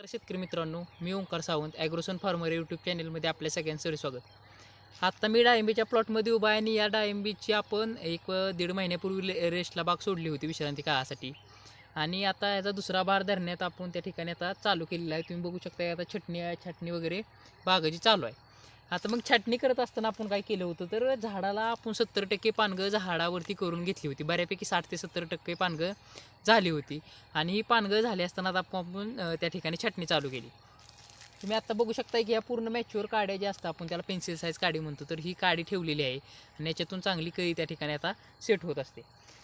तर शेतकरी मित्रांनो मी Omkar Sawant Agrosun farmer YouTube चॅनलमध्ये आपल्या सगळ्यांचं स्वागत. आत्ता मी डाळिंबीच्या प्लॉटमध्ये उभा आहे आणि या डाळिंबीची आपण एक दीड महिन्यापूर्वी रेस्टला बाग सोडली होती विश्रांती काळासाठी. आणि आता याचा दुसरा भार धरण्यात आपण त्या ठिकाणी आता चालू केलेला आहे. तुम्ही बघू शकता आता छटणी आहे छटणी वगैरे बागाची चालू आहे. आता मग छाटणी करत असताना आपण काय केलं होतं? तर झाडाला आपण सत्तर टक्के पानगं झाडावरती करून घेतली होती. बऱ्यापैकी साठ ते सत्तर टक्के पानगं झाली होती. आणि ही पानगळ झाली असताना आता आपण त्या ठिकाणी छाटणी चालू केली. तुम्ही आता बघू शकता की या पूर्ण मॅच्युअर काड्या ज्या असतात आपण त्याला पेन्सिल साईज काडी म्हणतो तर ही काडी ठेवलेली आहे. आणि याच्यातून चांगली कळी त्या ठिकाणी आता सेट होत असते.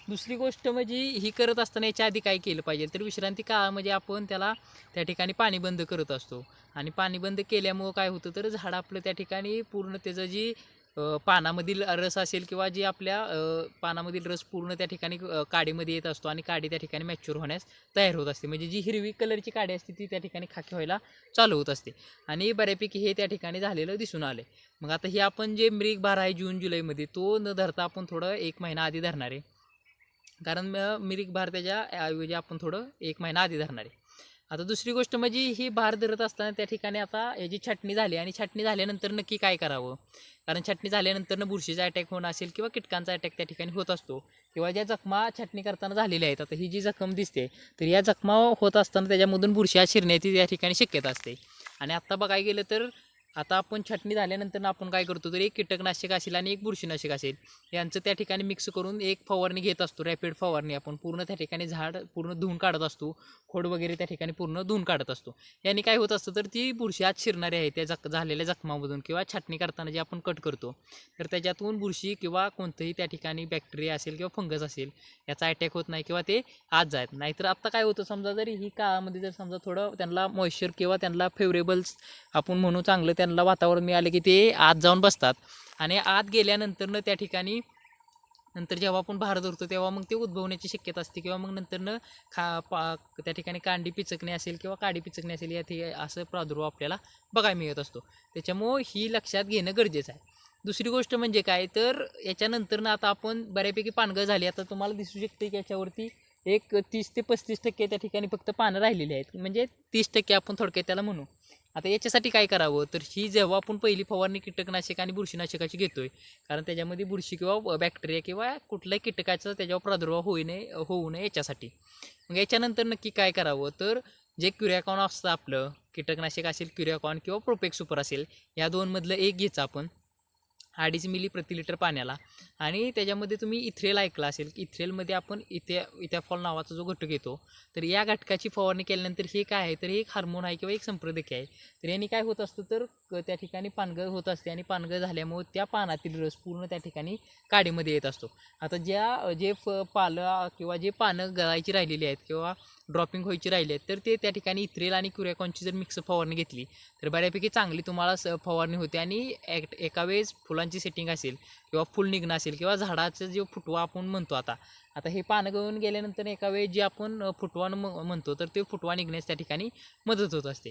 दुसरी गोष्ट म्हणजे ही करत असताना याच्या आधी काय केलं पाहिजे? तर विश्रांती काळामध्ये म्हणजे आपण त्याला त्या ठिकाणी पाणी बंद करत असतो. आणि पाणी बंद केल्यामुळं काय होतं? तर झाड आपलं त्या ठिकाणी पूर्ण त्याचं जी पानामधील रस असेल किंवा जी आपल्या पानामधील रस पूर्ण त्या ठिकाणी काडीमध्ये येत असतो आणि काडी त्या ठिकाणी मॅच्युअर होण्यास तयार होत असते. म्हणजे जी हिरवी कलरची काडी असते ती त्या ठिकाणी खाकी व्हायला चालू होत असते. आणि बऱ्यापैकी हे त्या ठिकाणी झालेलं दिसून आलं मग आता हे आपण जे मृग भार आहे जून जुलैमध्ये तो न धरता आपण थोडं एक महिना आधी धरणार आहे. कारण मिरिक भारताच्या ऐवजी आपण थोडं एक महिना आधी धरणार आहे. आता दुसरी गोष्ट म्हणजे ही भार धरत असताना त्या ठिकाणी आता याची छाटणी झाली आणि छाटणी झाल्यानंतर नक्की काय करावं? कारण छाटणी झाल्यानंतर बुरशीचा अटॅक होणं असेल किंवा कीटकांचा अटॅक त्या ठिकाणी होत असतो. किंवा ज्या जखमा छाटणी करताना झालेल्या आहेत आता ही जी जखम दिसते तर या जखमा होत असताना त्याच्यामधून बुरशी शिरण्याची त्या ठिकाणी शक्यता असते. आणि आत्ता बघायला गेलं तर आता आपण छटणी झाल्यानंतर आपण काय करतो तर एक कीटकनाशक असेल आणि एक बुरशीनाशक असेल यांचं त्या ठिकाणी मिक्स करून एक फवारणी घेत असतो रॅपिड फवारणी आपण. पूर्ण त्या ठिकाणी झाड पूर्ण धुवून काढत असतो खोड वगैरे त्या ठिकाणी पूर्ण धुवून काढत असतो. याने काय होत असतं तर ती बुरशी आत शिरणारी आहे त्या जख झालेल्या जखमामधून किंवा छाटणी करताना जे आपण कट करतो. तर त्याच्यातून बुरशी किंवा कोणतंही त्या ठिकाणी बॅक्टेरिया असेल किंवा फंगस असेल याचा अटॅक होत नाही किंवा ते आत जात नाहीतर आत्ता काय होतं समजा जरी ही काळामध्ये जर समजा थोडं त्यांना मॉइश्चर किंवा त्यांना फेवरेबल्स आपण म्हणू चांगलं त्यांना वातावरण मिळालं की ते आत जाऊन बसतात. आणि आत गेल्यानंतरनं त्या ठिकाणी नंतर जेव्हा आपण भार धरतो तेव्हा मग ते उद्भवण्याची शक्यता असते. किंवा मग नंतरनं खा पा त्या ठिकाणी कांडी पिचकणे असेल किंवा काडी पिचकणे असेल या ठिकाणी असं प्रादुर्भाव आपल्याला बघायला मिळत असतो. त्याच्यामुळं ही लक्षात घेणं गरजेचं आहे. दुसरी गोष्ट म्हणजे काय? तर याच्यानंतरनं आता आपण बऱ्यापैकी पानगळ झाली. आता तुम्हाला दिसू शकते की याच्यावरती एक तीस ते पस्तीस टक्के त्या ठिकाणी फक्त पानं राहिलेली आहेत. म्हणजे तीस टक्के आपण थोडक्यात त्याला म्हणू. आता याच्यासाठी काय करावं? तर ही जेव्हा आपण पहिली फवारणी कीटकनाशक आणि बुरशीनाशकाची घेतोय कारण त्याच्यामध्ये बुरशी किंवा बॅक्टेरिया किंवा कुठल्याही कीटकाचा त्याच्यावर प्रादुर्भाव होऊ नये होऊ नये याच्यासाठी. मग याच्यानंतर नक्की काय करावं? तर जे क्युरियाकॉन असतं आपलं कीटकनाशक असेल क्युरियाकॉन किंवा प्रोपेक सुपर असेल या दोनमधलं एक घ्यायचं आपण. अडीच मिली प्रति लिटर पाण्याला. आणि त्याच्यामध्ये तुम्ही इथ्रेल ऐकलं असेल की इथ्रेलमध्ये आपण इथे इथॅफॉल नावाचा जो घटक येतो तर या घटकाची फवारणी केल्यानंतर हे काय आहे? तर हे एक हार्मोन आहे किंवा एक संप्रेरक आहे. तर याने काय होत असतं तर क- त्या ठिकाणी पानगळ होत असते आणि पानगळ झाल्यामुळे त्या पानातील रस पूर्ण त्या ठिकाणी काडीमध्ये येत असतो. आता ज्या जे फ पालं किंवा जे पानं गळायची राहिलेली आहेत किंवा ड्रॉपिंग व्हायची राहिले तर ते त्या ठिकाणी इथ्रेल आणि क्युरेकॉनची जर मिक्स फवारणी घेतली तर बऱ्यापैकी चांगली तुम्हाला स फवारणी होते आणि एक एका वेळेस फुलांची सेटिंग असेल किंवा फुल निघणं असेल किंवा झाडाचं जे फुटवा आपण म्हणतो आता आता हे पानं गळून गेल्यानंतर एका वेळेस जे आपण फुटवा म्हणतो तर ते फुटवा निघण्यास त्या ठिकाणी मदत होत असते.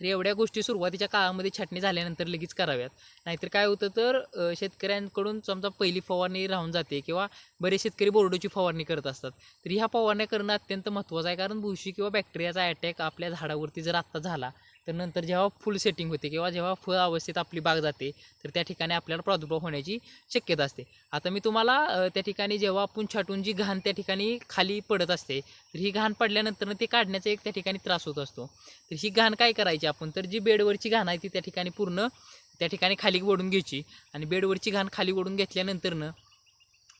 तर एवढ्या गोष्टी सुरुवातीच्या काळामध्ये छाटणी झाल्यानंतर लगेच कराव्यात. नाहीतर काय होतं तर शेतकऱ्यांकडून समजा पहिली फवारणी राहून जाते किंवा बरेच शेतकरी बोर्डोची फवारणी करत असतात. तर ह्या फवारण्या करणं अत्यंत महत्त्वाचं आहे. कारण बुरशी किंवा बॅक्टेरियाचा अटॅक आपल्या झाडावरती जर आत्ता झाला तर नंतर जेव्हा फुल सेटिंग होते किंवा जेव्हा फळ अवस्थेत आपली बाग जाते तर त्या ठिकाणी आपल्याला प्रादुर्भाव होण्याची शक्यता असते. आता मी तुम्हाला त्या ठिकाणी जेव्हा आपण छाटून जी घाण त्या ठिकाणी खाली पडत असते तर ही घाण पडल्यानंतर ते काढण्याचा एक त्या ठिकाणी त्रास होत असतो. तर ही घाण काय करायची आपण? तर जी बेडवरची घाण आहे ती त्या ठिकाणी पूर्ण त्या ठिकाणी खाली ओढून घ्यायची. आणि बेडवरची घाण खाली ओढून घेतल्यानंतरनं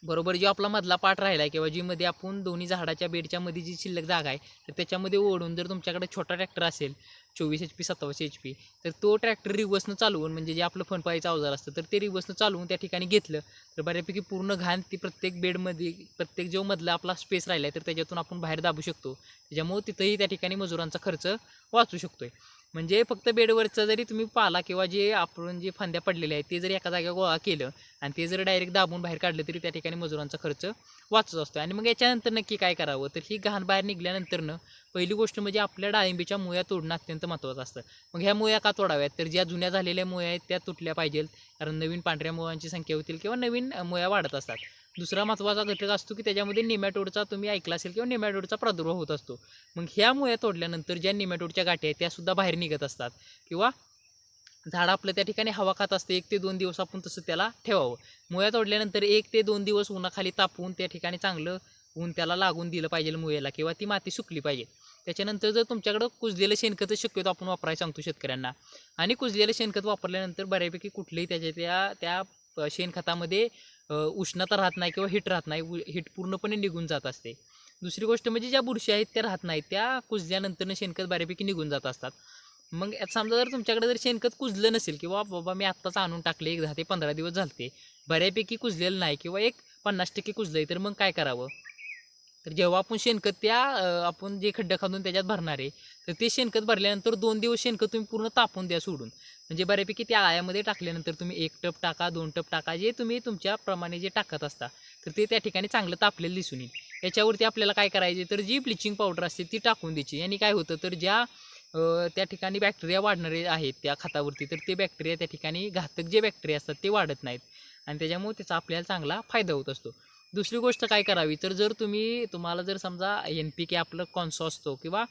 बरोबर जो आपला मधला पाठ राहिला आहे किंवा जी मध्ये आपण दोन्ही झाडाच्या बेडच्या मध्ये जी शिल्लक जागा आहे तर त्याच्यामध्ये ओढून जर तुमच्याकडे छोटा ट्रॅक्टर असेल चोवीस एच पी सत्तावीस एच पी तर तो ट्रॅक्टर रिवर्सनं चालवून म्हणजे जे आपलं फनपाईचं अवजार असतं तर ते रिवर्सनं चालवून त्या ठिकाणी घेतलं तर बऱ्यापैकी पूर्ण घाण ती प्रत्येक बेडमध्ये प्रत्येक जो मधला आपला स्पेस राहिला आहे तर त्याच्यातून आपण बाहेर दाबू शकतो. त्याच्यामुळं तिथंही त्या ठिकाणी मजुरांचा खर्च वाचू शकतो आहे म्हणजे फक्त बेडवरचं जरी तुम्ही पाला किंवा जे आपण जे फांद्या पडलेल्या आहेत ते जरी एका जागेवर गोळा केलं आणि ते जर डायरेक्ट दाबून बाहेर काढलं तरी त्या ठिकाणी मजुरांचा खर्च वाचत असतो. आणि मग याच्यानंतर नक्की काय करावं? तर ही घाण बाहेर निघल्यानंतरनं पहिली गोष्ट म्हणजे आपल्या डाळिंबीच्या मुळ्या तोडणं अत्यंत महत्त्वाचं असतं. मग ह्या मुळ्या का तोडाव्यात? तर ज्या जुन्या झालेल्या मुळ्या आहेत त्या तुटल्या पाहिजेत. कारण नवीन पांढऱ्या मुळांची संख्या होतील किंवा नवीन मुळ्या वाढत असतात. दुसरा महत्त्वाचा घटक असतो की त्याच्यामध्ये निमॅटोडचा तुम्ही ऐकला असेल किंवा निमॅटोडचा प्रादुर्भाव होत असतो. मग ह्या मुळ्या तोडल्यानंतर ज्या निमॅटोडच्या गाठी आहेत त्यासुद्धा बाहेर निघत असतात. किंवा झाड आपलं त्या ठिकाणी हवा खात असते एक ते दोन दिवस आपण तसं त्याला ठेवावं. मुळ्या तोडल्यानंतर एक ते दोन दिवस उन्हाखाली तापवून त्या ठिकाणी चांगलं ऊन त्याला लागून दिलं पाहिजे मुळ्याला किंवा ती माती सुकली पाहिजे. त्याच्यानंतर जर तुमच्याकडं कुजलेलं शेणखत शक्यतो आपण वापरायला सांगतो शेतकऱ्यांना. आणि कुजलेलं शेणखत वापरल्यानंतर बऱ्यापैकी कुठलेही त्याच्या त्या त्या शेणखतामध्ये उष्णता राहत नाही किंवा हिट राहत नाही हिट पूर्णपणे निघून जात असते. दुसरी गोष्ट म्हणजे ज्या बुरशी आहेत त्या राहत नाहीत त्या कुजल्यानंतरनं शेणखत बऱ्यापैकी निघून जात असतात. मग यात समजा जर तुमच्याकडे जर शेणखत कुजलं नसेल किंवा बाबा मी आत्ताच आणून टाकले एक दहा ते पंधरा दिवस झालते बऱ्यापैकी कुजलेलं नाही किंवा एक पन्नास टक्के कुजलं तर मग काय करावं? तर जेव्हा आपण शेणखत त्या आपण जे खड्डं खांदून त्याच्यात भरणार आहे तर ते शेणखत भरल्यानंतर दोन दिवस शेणखत तुम्ही पूर्ण तापून द्या सोडून. म्हणजे बऱ्यापैकी त्या आळ्यामध्ये टाकल्यानंतर तुम्ही एक टप टाका दोन टप टाका जे तुम्ही तुमच्याप्रमाणे जे टाकत असता तर ते त्या ठिकाणी चांगलं तापलेलं दिसून येईल. याच्यावरती आपल्याला काय करायचे तर जी ब्लिचिंग पावडर असते ती टाकून द्यायची. आणि काय होतं तर ज्या त्या ठिकाणी बॅक्टेरिया वाढणारे आहेत त्या खतावरती तर ते बॅक्टेरिया त्या ठिकाणी घातक जे बॅक्टेरिया असतात ते वाढत नाहीत. आणि त्याच्यामुळे त्याचा आपल्याला चांगला फायदा होत असतो. दुसरी गोष्ट काय करावी तर जर तुम्ही तुम्हाला जर समजा एन पी के आपलं कॉन्सो असतो किंवा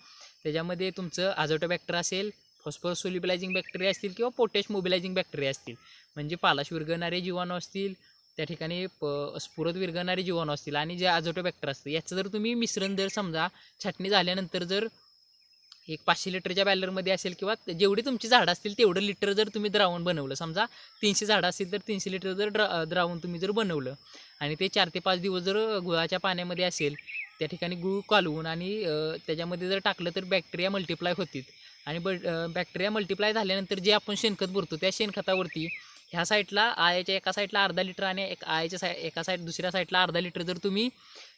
त्याच्यामध्ये तुमचं आझोटोबॅक्टर असेल फॉस्फरस सोलिबिलायझिंग बॅक्टेरिया असतील किंवा पोटॅश मोबिलायझिंग बॅक्टेरिया असतील. म्हणजे पालाश विरघळणारे जीवाणू असतील त्या ठिकाणी प स्फुरत विरघळणारे जीवाणू असतील आणि जे आझोटोबॅक्टर असतील. याचं जर तुम्ही मिश्रण जर समजा छाटणी झाल्यानंतर जर एक पाचशे लिटरच्या बॅलरमध्ये असेल किंवा जेवढी तुमची झाडं असतील तेवढं लिटर जर तुम्ही द्रावण बनवलं. समजा तीनशे झाडं असतील तर तीनशे लिटर जर द्रा द्रावण तुम्ही जर बनवलं. आणि ते चार ते पाच दिवस जर गुळाच्या पाण्यामध्ये असेल त्या ठिकाणी गुळ कालवून आणि त्याच्यामध्ये जर टाकलं तर बॅक्टेरिया मल्टिप्लाय होतील. आणि ब बॅक्टेरिया मल्टिप्लाय झाल्यानंतर जे आपण शेणखत भरतो त्या शेणखतावरती ह्या साईडला आयाच्या एका साईडला अर्धा लिटर आणि एक आयाच्या साई एका साईड दुसऱ्या साईडला अर्धा लिटर जर तुम्ही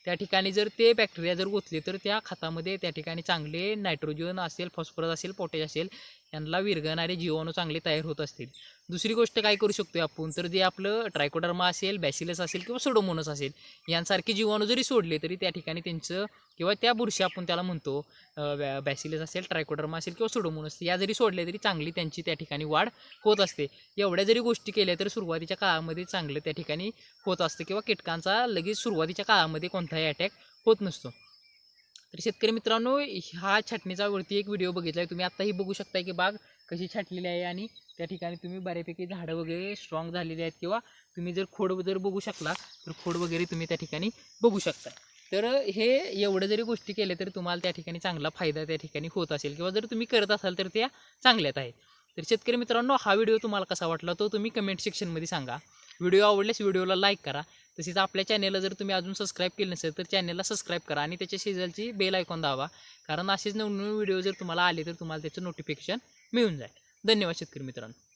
त्या ठिकाणी जर ते बॅक्टेरिया जर गोतले तर त्या खतामध्ये त्या ठिकाणी चांगले नायट्रोजन असेल फॉस्फरस असेल पोटॅश असेल यांना विरघळणारे जीवाणू चांगले तयार होत असतील. दुसरी गोष्ट काय करू शकतो आपण? तर जे आपलं ट्रायकोडर्मा असेल बॅसिलस असेल किंवा सोडोमोनस असेल यांसारखे जीवाणू जरी सोडले तरी त्या ठिकाणी त्यांचं किंवा त्या बुरशी आपण त्याला म्हणतो बॅसिलस असेल ट्रायकोडर्मा असेल किंवा सोडोमोनस या जरी सोडले तरी चांगली त्यांची त्या ठिकाणी वाढ होत असते. एवढ्या जरी गोष्टी केल्या तर सुरुवातीच्या काळामध्ये चांगलं त्या ठिकाणी होत असतं किंवा कीटकांचा लगेच सुरुवातीच्या काळामध्ये कोणता कोणताही अटॅक होत नसतो. तर शेतकरी मित्रांनो ह्या छाटणीचा वरती एक व्हिडिओ बघितला आहे तुम्ही आत्ताही बघू शकताय की बाग कशी छाटलेली आहे आणि त्या ठिकाणी तुम्ही बऱ्यापैकी झाडं वगैरे स्ट्रॉंग झालेली आहेत किंवा तुम्ही जर खोड जर बघू शकला तर खोड वगैरे तुम्ही त्या ठिकाणी बघू शकता तर हे एवढं जरी गोष्टी केल्या तरी तुम्हाला त्या ठिकाणी चांगला फायदा त्या ठिकाणी होत असेल किंवा जर तुम्ही करत असाल तर त्या चांगल्यात आहेत. तर शेतकरी मित्रांनो हा व्हिडिओ तुम्हाला कसा वाटला तो तुम्ही कमेंट सेक्शनमध्ये सांगा. व्हिडिओ आवडल्यास व्हिडिओला लाईक करा. तसेच आपल्या चॅनेलला जर तुम्ही अजून सबस्क्राईब केलं नसेल तर चॅनेलला सबस्क्राईब करा आणि त्याच्या शेजारची बेल ऐकून दावा कारण असेच नवनवीन व्हिडिओ जर तुम्हाला आले तर तुम्हाला त्याचं नोटिफिकेशन मिळून जाईल. धन्यवाद शेतकरी मित्रांनो.